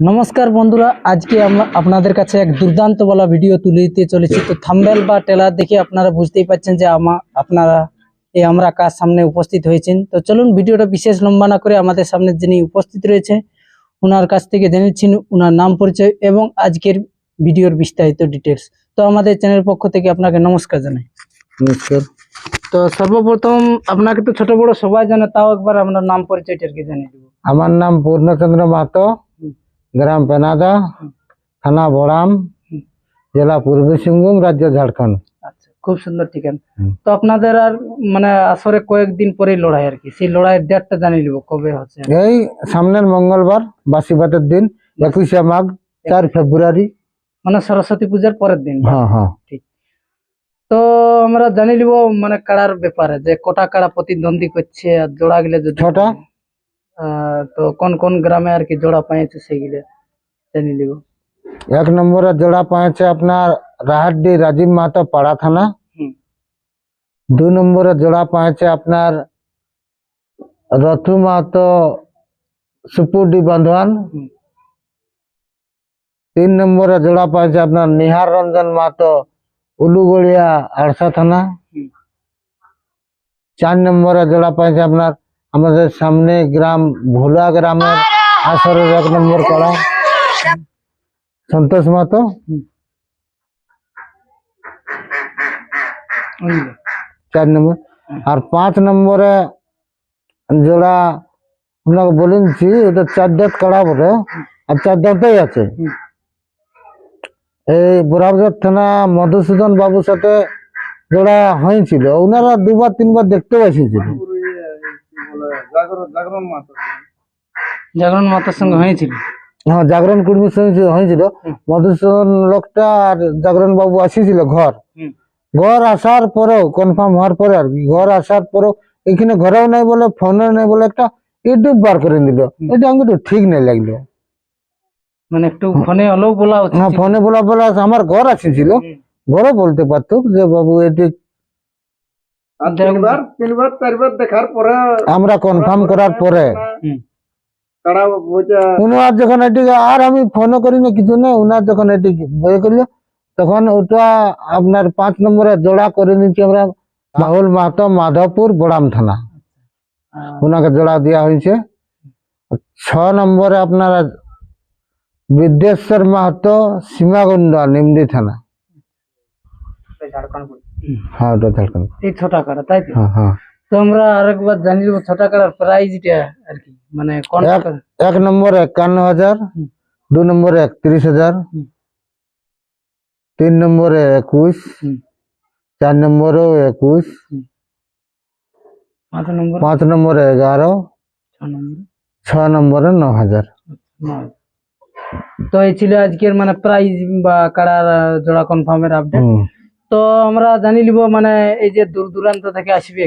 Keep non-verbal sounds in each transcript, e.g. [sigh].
নমস্কার বন্ধুরা আজকে আমরা আপনাদের কাছে এক দুর্দান্ত বলা ভিডিও তুলে দিতে চলেছি। তো থাম্বেল বা টেলার দেখে আপনারা বুঝতেই পারছেন যে আমা আপনারা এই আমরা কার সামনে উপস্থিত হয়েছেন। তো চলুন ভিডিওটা বিশেষ লম্বা না করে আমাদের সামনে যিনি উপস্থিত রয়েছে ওনার কাছ থেকে জেনেছেন ওনার নাম পরিচয় এবং আজকের ভিডিওর বিস্তারিত ডিটেলস তো আমাদের চ্যানেল পক্ষ থেকে আপনাকে নমস্কার জানাই। নমস্কার। তো সর্বপ্রথম আপনাকে তো ছোট বড় সবাই জানে তাও একবার আপনার নাম পরিচয়টা আর কি জানিয়ে দেবো। আমার নাম পূর্ণচন্দ্র মাহাতো। গ্রাম পেনাদা থানা বড়াম জেলা পূর্বী সিংভূম রাজ্য ঝাড়খণ্ড। আচ্ছা খুব সুন্দর ঠিকানা। তো আপনাদের আর মানে আসরে কয়েকদিন পরেই লড়াই আর কি। সেই লড়াইয়ের ডেটটা জানিয়ে নিব কবে হচ্ছে? এই সামনের মঙ্গলবার বাসিবাতের দিন একুশে মাঘ চার ফেব্রুয়ারি। মানে সরস্বতী পূজার পরের দিন হ্যাঁ হ্যাঁ। তো আমরা জানি নিব মানে কাড়ার ব্যাপারে যে কটা কাড়া প্রতিদ্বন্দ্বী করছে আর জোড়া গেলে যদি ছটা। আহ, তো কোন কোন গ্রামে আর কি জোড়া পাইছে সেগুলো জানি নিব এক নম্বরে জোড়া পাইছে আপনার রাহাটডি রাজীব মাহাতো পাড়া থানা হুম। দুই নম্বরে জোড়া পাইছে আপনার রথু মাহাতো সুপুরডি বান্ধওয়ান হুম। তিন নম্বরে জোড়া পাইছে আপনার নিহার রঞ্জন মাহাতো উলুগড়িয়া আড়সা থানা হুম। চার নম্বরে জোড়া পাইছে আপনার আমাদের সামনে গ্রাম ভোলা গ্রামের আসরের এক নম্বর কড়া সন্তোষ বুঝলে? চার নম্বর। আর পাঁচ নম্বরে জোড়া আপনাকে বলেছি ওটা চার দাঁত কাড়া বলে আর চার দাঁতেই আছে। এই বোরাবাজার থানা মধুসূদন বাবুর সাথে জোড়া হয়েছিল। ওনারা দুবার তিনবার দেখতে এসেছিল জাগরণ মাতার সঙ্গে। হয়েছিল? হ্যাঁ জাগরণ কর্মীর সঙ্গে হয়েছিল মধুসূদন লোকটা আর জাগরণ বাবু আসিছিল ঘর। ঘর আসার পরেও কনফার্ম হওয়ার পরে আর ঘর আসার পরেও এখানে ঘরেও নাই বলে ফোনেও নাই বলে একটা ইউটিউব বার করে দিল। এটা আমাকে একটু ঠিক নাই লাগল। মানে একটু ফোনে হলেও বলা হ্যাঁ ফোনে বলা বলে আমার ঘর আসেছিল। হুম। ঘরে বলতে পারতো যে বাবু এটি তিনবার তিনবার চারবার দেখার পরে আমরা কনফার্ম করার পরে। উনার যখন আর আমি ফোনও করিনা কিছু না উনার যখন এটি বই করল তখন ওটা আপনার পাঁচ নম্বরে জোড়া করে নিচ্ছি আমরা। রাহুল মাহাতো মাধবপুর বড়াম থানা। ওনাকে জোড়া দেওয়া হয়েছে। ছ নম্বরে আপনার বিদ্যেশ্বর মাহাতো সীমাগুন্ডা নিমদি থানা। হ্যাঁ ওটা ঝাড়খণ্ড এই ছোটা কাড়া তাই তো? হ্যাঁ হ্যাঁ। তো আমরা আরেকবার জানি নেব প্রাইজটা আর কি মানে কোন এক- নম্বরে একান্ন হাজার দু নম্বরে একত্রিশ হাজার তিন নম্বরে একুশ। চার নম্বরেও একুশ পাঁচ নম্বর? এগারো ছ নম্বর? নম্বরে ন হাজার। তো এই ছিল আজকের মানে প্রাইজ বা আহ, জোড়া কনফার্মের আপডেট। তো আমরা জানি নিব মানে এই যে দূর দূরান্ত থেকে আসবে।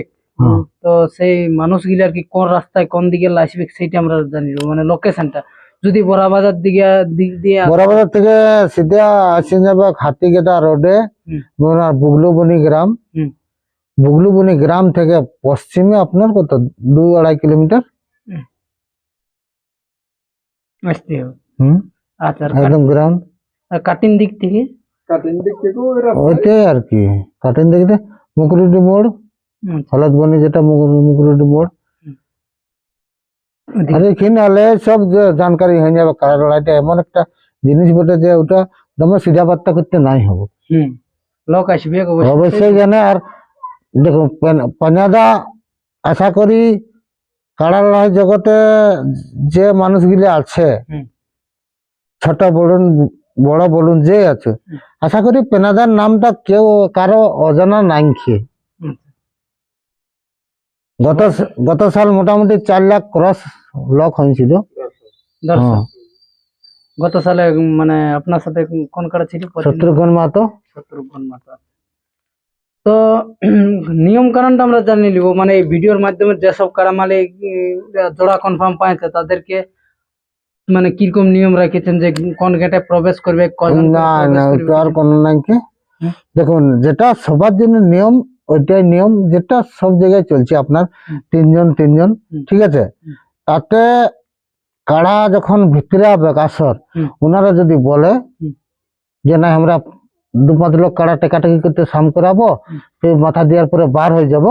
তো সেই মানুষগুলি আর কি কোন রাস্তায় কোন দিকে আসবে সেইটা আমরা জানি মানে লোকেশনটা যদি বড়াবাজার দিকে দিক দিয়ে বরাবর থেকে সিধা আসে যাবে হাতিগেটা রোডে বুগলুবনি গ্রাম। বুগলুবনি গ্রাম থেকে পশ্চিমে আপনার কত? দু আড়াই কিলোমিটার। আসতে হবে। হুম। আচ্ছা আর একদম গ্রাউন্ড কাট- কাটিং দিক থেকে? কাটিং দিক থেকেও এরা ওইটাই আর কি কাটেন দেখতে মুকুরুটি মোড় হুম, হলদবনি যেটা মুকুর- মোড়। আর এখানে হলে সব জানকারি হয়ে যাবে কারা লড়াইটা এমন একটা জিনিস বটে যে ওটা সিধা বার্তা করতে নাই হবে। হুম। লোক আসবে অবশ্যই। জানে আর দেখো পাঞ্জাদা আশা করি কাড়া লড়াই জগতে যে মানুষগুলি আছে ছোট বলুন বড় বলুন যে আছে। আশা করি পেনাদার নামটা কেউ কারও অজানা নাই খেয়ে। গত গত সাল মোটামুটি চার লাখ ক্রস লক হয়েছিল। হ্যাঁ। গত সালে মানে আপনার সাথে কোন কাড়া ছিল? শত্রুঘ্ন মাতো শত্রুঘ্ন মাতা তো [clears throat] নিয়ম কারণটা আমরা জানি নিব। মানে এই ভিডিওর মাধ্যমে যেসব মালিক জোড়া কনফার্ম পাইছে তাদেরকে মানে কীরকম নিয়ম রেখেছেন যে কোন গেটে প্রবেশ করবে না না আর কোনো নাই কি? দেখুন যেটা সবার জন্য নিয়ম ওইটাই নিয়ম যেটা সব জায়গায় চলছে আপনার তিনজন তিনজন ঠিক আছে? তাতে কাড়া যখন ভিতরে হবে আসর হুম। ওনারা যদি বলে যে না আমরা দু পাঁচ লোক কাড়া টেকাটেকি করতে সাম করাবো তো মাথা দেওয়ার পরে বার হয়ে যাব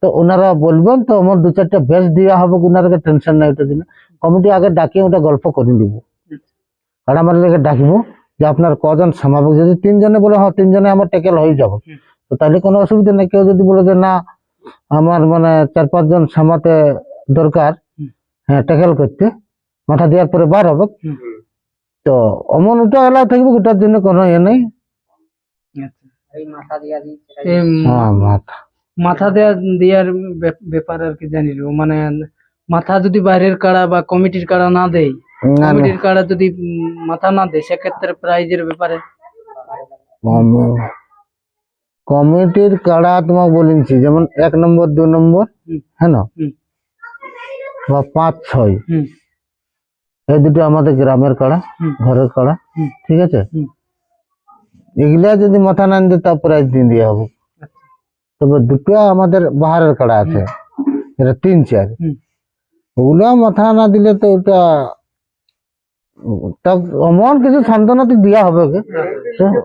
তো ওনারা বলবেন তো আমার দু চারটা বেশ দেওয়া হবে ওনারা টেনশন নাই ওটা দিলে কমিটি আগে ডাকিয়ে ওটা গল্প করে নিব। কাড়া মারিলে ডাকিব যে আপনার কজন সামাবক যদি তিনজনে বলে হ্যাঁ তিনজনে আমার টেকেল হয়ে যাবে। তো তাহলে কোনো অসুবিধা নেই। কেউ যদি বলে যে না আমার মানে চার পাঁচজন সামাতে দরকার হ্যাঁ টেকেল করতে মাথা দেওয়ার পরে বার হবে। তো অমন ওটা এলাও থাকবে ওটার জন্য কোনো ইয়ে নেই। হ্যাঁ মাথা। মাথা দেওয়া দেওয়ার ব্যাপ- ব্যাপার আর কি জানিল মানে মাথা যদি বাইরের কাড়া বা কমিটির কাড়া না দেয় কমিটির কাড়া যদি মাথা না দেয় সেক্ষেত্রে প্রাইজের ব্যাপারে? কমিটির কাড়া তোমাকে বলেছি যেমন এক নম্বর দু নম্বর। হ্যাঁ না? বা পাঁচ ছয়। এই দুটো আমাদের গ্রামের কাড়া ঘরের কাড়া ঠিক আছে? এগুলা যদি মাথা না দিতে তা প্রাইজ দিয়ে দেওয়া হবে। আচ্ছা। তবে দুটো আমাদের বাহারের কাড়া আছে। এটা তিন চার। ওগুলা মাথা না দিলে তো ওটা তা অমন কিছু সান্ত্বনা তো দেওয়া হবে ওকে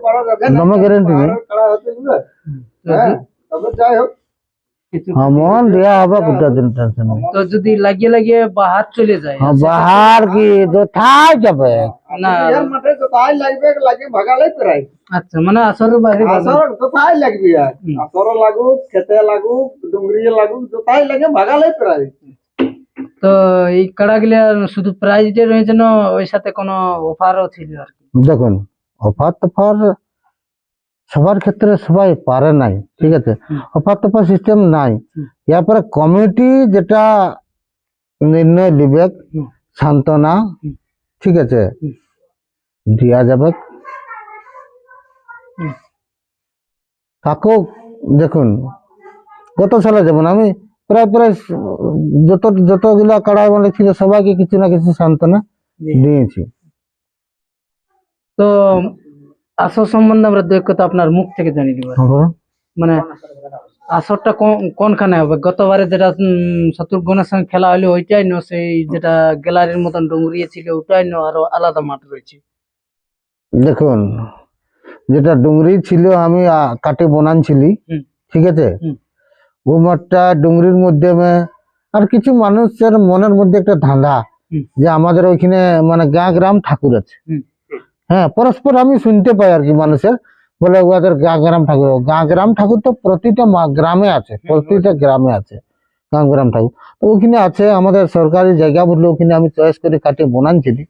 পারা যাবে না দমে গ্যারেন্টি নেই পাহাড়ের কাড়া হতে গেলে হ্যাঁ তবে যাই হোক কিছু অমন দেওয়া হবে ওটার জন্য টেনশন নেই তো যদি লাগিয়ে লাগিয়ে বাহার চলে যায় হ্যাঁ, বাহার কি কোথায় যাবে না ইয়ার মাঠে কোথায় লাগবে লাগে ভাগালে প্রায় আচ্ছা মানে আসরের বাইরে বাজার। আসর কোথায় লাগবে আর আসর লাগুক খেতে লাগুক ডুংরি লাগুক কোথায় লাগে ভাগালে প্রায় তো এই কাড়া গুলা শুধু প্রাইজটা রয়েছে না ওই সাথে কোনো অফারও ছিল আর কি দেখুন অফার তফার সবার ক্ষেত্রে সবাই পারে নাই ঠিক আছে। অফার তফার সিস্টেম নাই হুম। এরপরে কমিটি যেটা নির্ণয় হুম। সান্ত্বনা ঠিক আছে। দেওয়া যাবে। কাকেও দেখুন গত সালে যেমন আমি প্রায় প্রায় যত যতগুলা কাড়া মানে ছিল সবাইকে কিছু না কিছু সান্ত্বনা দিয়েছি। তো আসর সম্বন্ধে আমরা দু কথা আপনার মুখ থেকে জানি নিব হ্যাঁ, মানে আসরটা কোন- কোনখানে হবে? গতবারে যেটা শত্রুঘ্নের সঙ্গে খেলা হলো ওইটাই না সেই যেটা গ্যালারির মতন ডুঙ্গরিয়ে ছিল ওটাই না আরও আলাদা মাঠ রয়েছে। দেখুন যেটা ডুংরি ছিল আমি কাটে বনানছিলি। ঠিক আছে? ও ডুংরির মধ্যে আর কিছু মানুষের মনের মধ্যে একটা ধাঁধা যে আমাদের ওইখানে মানে গা গ্রাম ঠাকুর আছে। হ্যাঁ পরস্পর আমি শুনতে পাই আর কি মানুষের। বলে ওদের গা গ্রাম ঠাকুর গা গ্রাম ঠাকুর তো প্রতিটা গ্রামে আছে প্রতিটা গ্রামে আছে গা গ্রাম ঠাকুর। তো ওখানে আছে আমাদের সরকারি জায়গা বললে ওখানে আমি চয়েস করে কাটে বনানছিলি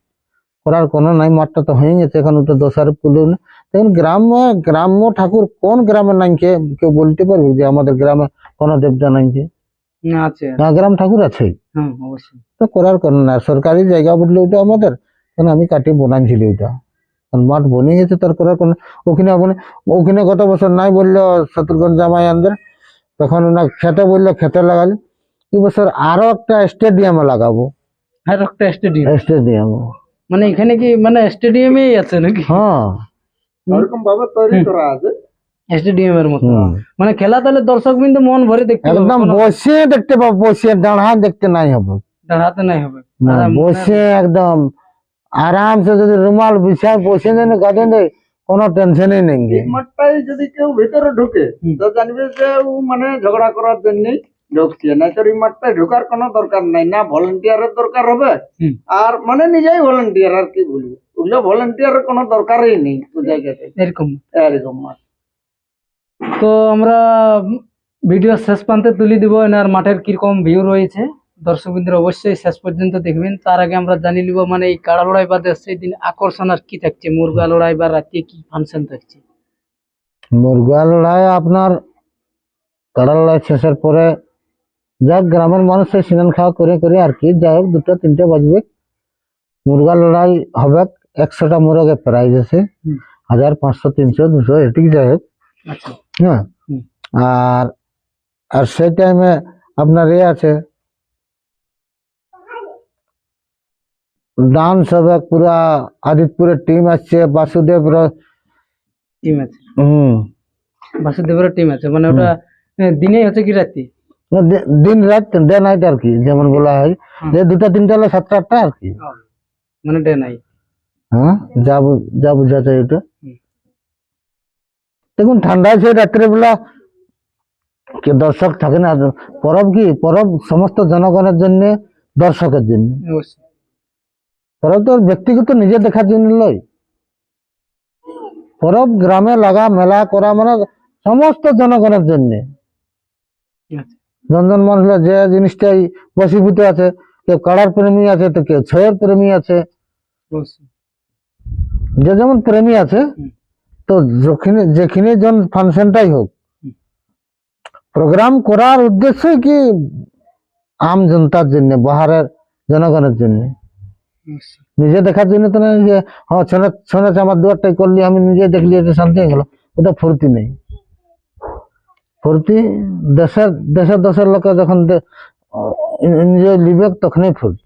করার কোনো নাই মাঠটা তো হয়ে গেছে এখন ওটা দোষারোপ করলেও না দেখুন গ্রামে গ্রাম্য ঠাকুর কোন গ্রামে নাইকে কেউ বলতে পারবে যে আমাদের গ্রামে কোনো দেবতা নাইকে না গ্রাম ঠাকুর আছে। তো করার কোনো না সরকারি জায়গা বললে ওটা আমাদের। কারণ আমি কাটি কারণ মাঠ বনে গেছে তার করার কোনো ওখানে আপনি ওখানে গত বছর নাই বলল শত্রুঘ্ন জামাই আন্দের তখন ওনা খেতে বলল খেতে লাগালি। এই বছর আরও একটা স্টেডিয়ামে লাগাবো। আর একটা স্টেডিয়াম। স্টেডিয়াম। মানে এখানে কি মানে স্টেডিয়ামই আছে নাকি? হ্যাঁ। ওরকম ভাবে তৈরি করা আছে। স্টেডিয়ামের মতো। হুম। মানে খেলা তাহলে দর্শক বিন্দু মন ভরে দেখতে একদম বসে দেখতে পাবো বসে দাঁড়া দেখতে নাই হবে। দাঁড়াতে নাই হবে। না, বসে একদম আরামসে যদি রুমাল বিছায় বসে দেন গাদে দেয় কোনো টেনশনই নেই। এই মাঠটাই যদি কেউ ভিতরে ঢুকে তো জানবে যে ও মানে ঝগড়া করার জন্যই তো এই ঢোকার কোনো দরকার নাই না ভলেন্টিয়ারের দরকার হবে হুম। আর মানে নিজেই ভলেন্টিয়ার আর কি বলব? ওগুলো ভলেন্টিয়ারের কোনো দরকারই নেই ওই জায়গাতে। এরকম। এরকম মাঠ। তো আমরা ভিডিও শেষ প্রান্তে তুলে দিব এনার মাঠের কীরকম ভিউ রয়েছে। দর্শকবৃন্দের অবশ্যই শেষ পর্যন্ত দেখবেন। তার আগে আমরা জানি নিব মানে এই কাড়া লড়াই বাদে সেই দিন আকর্ষণ আর কি থাকছে? মুরগা লড়াই বা রাতে কি ফাংশন থাকছে? মুরগা লড়াই আপনার কাড়া লড়াই শেষের পরে যাক গ্রামের মানুষ সেই স্নান খাওয়া করে করে আর কি। যাই হোক দুটো তিনটে বাজবে। মুরগা লড়াই হবে একশোটা মুরগে প্রাইজ আছে। হাজার পাঁচশো তিনশো দুশো এটিক যাই হোক। হ্যাঁ আর আর সেই টাইমে আপনার এ আছে। ডান্স হবে পুরা আদিতপুরের টিম আসছে বাসুদেব টিম আছে। হুম। বাসুদেবের টিম আছে। মানে ওটা এ, দিনেই হচ্ছে কি রাতে দিন রাত ডে নাইট আর কি যেমন বলা হয়। যে দুটা তিনটা হলে সাতটা আটটা আর কি। মানে ডে নাই। হ্যাঁ যা যা বোঝা যায় ওটা। দেখুন ঠান্ডা আছে রাত্রেবেলা কে দর্শক থাকে না পরব কি পরব সমস্ত জনগণের জন্য দর্শকের জন্য। পরব তো ব্যক্তিগত নিজে দেখার জন্য লয়। পরব গ্রামে লাগা মেলা করা মানে সমস্ত জনগণের জন্য। আচ্ছা জনজন মানুষ যে জিনিসটাই বসীভূত আছে, কেউ কাড়ার প্রেমী আছে, তো কেউ ছয়ের প্রেমী আছে। যে যেমন প্রেমী আছে, তো যেখানে যেখানে জন ফাংশনটাই হোক, প্রোগ্রাম করার উদ্দেশ্য কি আম জনতার জন্য, বাহারের জনগণের জন্য? নিজে দেখার জন্য তো না যে হ্যাঁ শোনা শোনাচ্ছে আমার দুয়ারটাই করলি, আমি নিজে দেখলি, এটা শান্তি হয়ে গেল। ওটা ফুর্তি নেই। ফুর্তি দেশের দেশের দেশের লোকে যখন এনজয় লিবে তখনই ফুর্তি।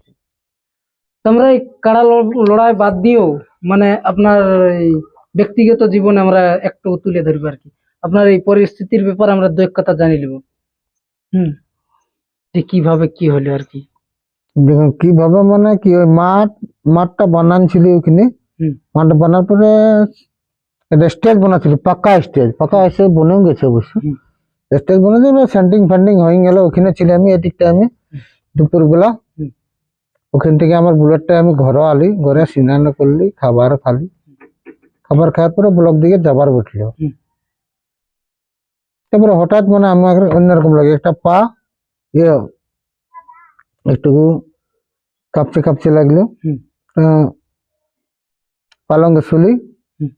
তোমরা এই কাড়া লড়াই বাদ দিও মানে আপনার এই ব্যক্তিগত জীবনে আমরা একটু তুলে ধরবো আর কি। আপনার এই পরিস্থিতির ব্যাপারে আমরা দু এক কথা জানি নেব হুম যে কীভাবে কি হলো আর কি। দেখুন কীভাবে মানে কি ওই মাঠ মাঠটা বানান ছিল ওখানে। হুম। মাঠ বানার পরে একটা স্টেজ বানাচ্ছিল পাকা স্টেজ পাকা স্টেজ বনেও গেছে অবশ্য। হুম স্টেজ বানাচ্ছিল সেন্টিং ফ্যান্টিং হয়ে গেল ওখানে ছিল আমি এদিক টাইমে দুপুরবেলা হুম ওখান থেকে আমার বুলেটটা আমি ঘরে আলি ঘরে স্নান করলি খাবার খালি খাবার খাওয়ার পরে ব্লক দিকে যাবার উঠল হুম তারপরে হঠাৎ মানে আমার অন্যরকম লাগে একটা পা ইয়ে একটু কাঁপছে কাঁপছে লাগল হুম আহ, পালঙ্গে শুলি হুম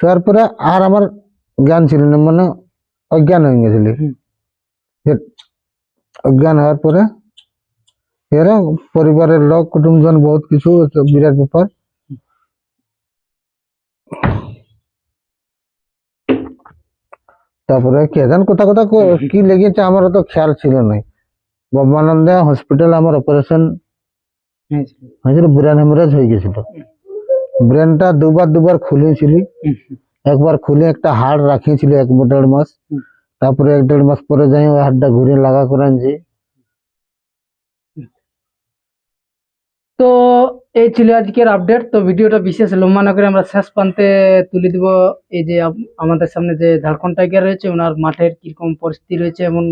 শোয়ার পরে আর আমার জ্ঞান ছিল না মানে অজ্ঞান হয়ে গেছিল হুম যে অজ্ঞান হওয়ার পরে এরা পরিবারের লোক কুটুমজন বহুত কিছু একটা বিরাট ব্যাপার তারপরে কে জান কোথা কোথা কো- কি লেগেছে আমার তো খেয়াল ছিল না ব্রহ্মানন্দে হসপিটাল আমার অপারেশন হয়েছিল। হয়েছিল ব্রেন হেমোরেজ হয়ে গেছিল ব্রেনটা দুবার দুবার খুলেছিল হুম, হুম, একবার খুলে একটা হাড় রাখিয়েছিল এক দেড় মাস। তারপরে এক দেড় মাস পরে যাই ওই হাড়টা ঘুরে লাগা করেন যে। তো এই ছিল আজকের আপডেট তো ভিডিওটা বিশেষ লম্বা না করে আমরা শেষ প্রান্তে তুলে দিব। এই যে আমাদের সামনে যে ঝাড়খণ্ড টাইগার রয়েছে ওনার মাঠের কীরকম পরিস্থিতি রয়েছে এবং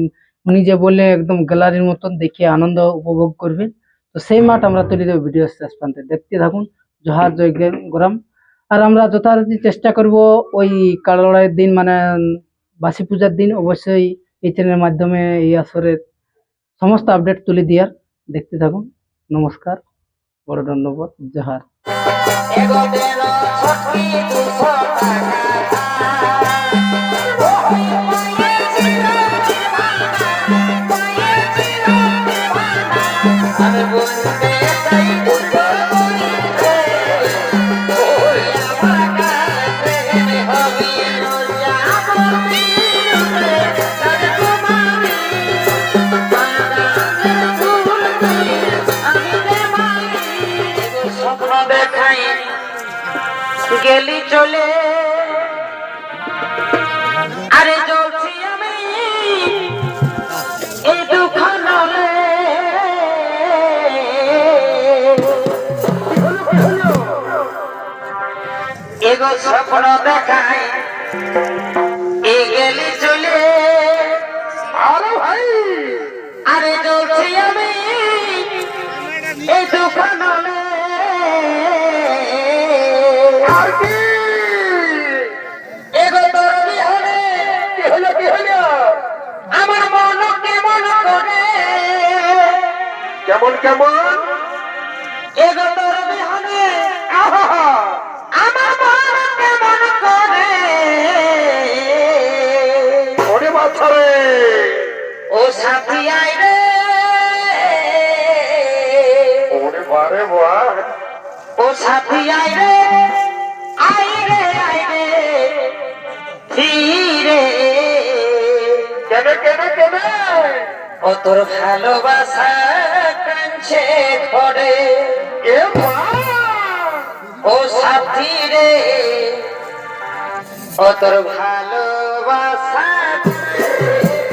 উনি যে বললে একদম গ্যালারির মতন দেখে আনন্দ উপভোগ করবেন। তো সেই মাঠ আমরা তুলে দেবো ভিডিও শেষ প্রান্তে। দেখতে থাকুন। জহার জয় গ্রাম। আর আমরা যথারীতি চেষ্টা করব ওই কাড়া দিন মানে বাসি পূজার দিন অবশ্যই এই চ্যানেলের মাধ্যমে এই আসরের সমস্ত আপডেট তুলে দেওয়ার। দেখতে থাকুন। নমস্কার। বড় ধন্যবাদ। জহার স্বপ্ন দেখাই গেলি চলে। আরে জ্বলছি আমি এই দুঃখ নলে এগো স্বপ্ন দেখাই এ গেলি চলে। আরে ভাই। আরে জ্বলছি আমি এই দুঃখ নলে কেমন? কেমন এগো তোর আমার মন কেমন করে? ওরে বাছরে ও সাথী আই রে। ওরে বারে বাহ ও সাথী আই রে। আই রে আই রে। ধীরে। কেনে কেনে কেনে? ও তোর ভালোবাসা। কাঞ্ছে ঘরে। এ ও সাথী রে ও তোর ভালোবাসা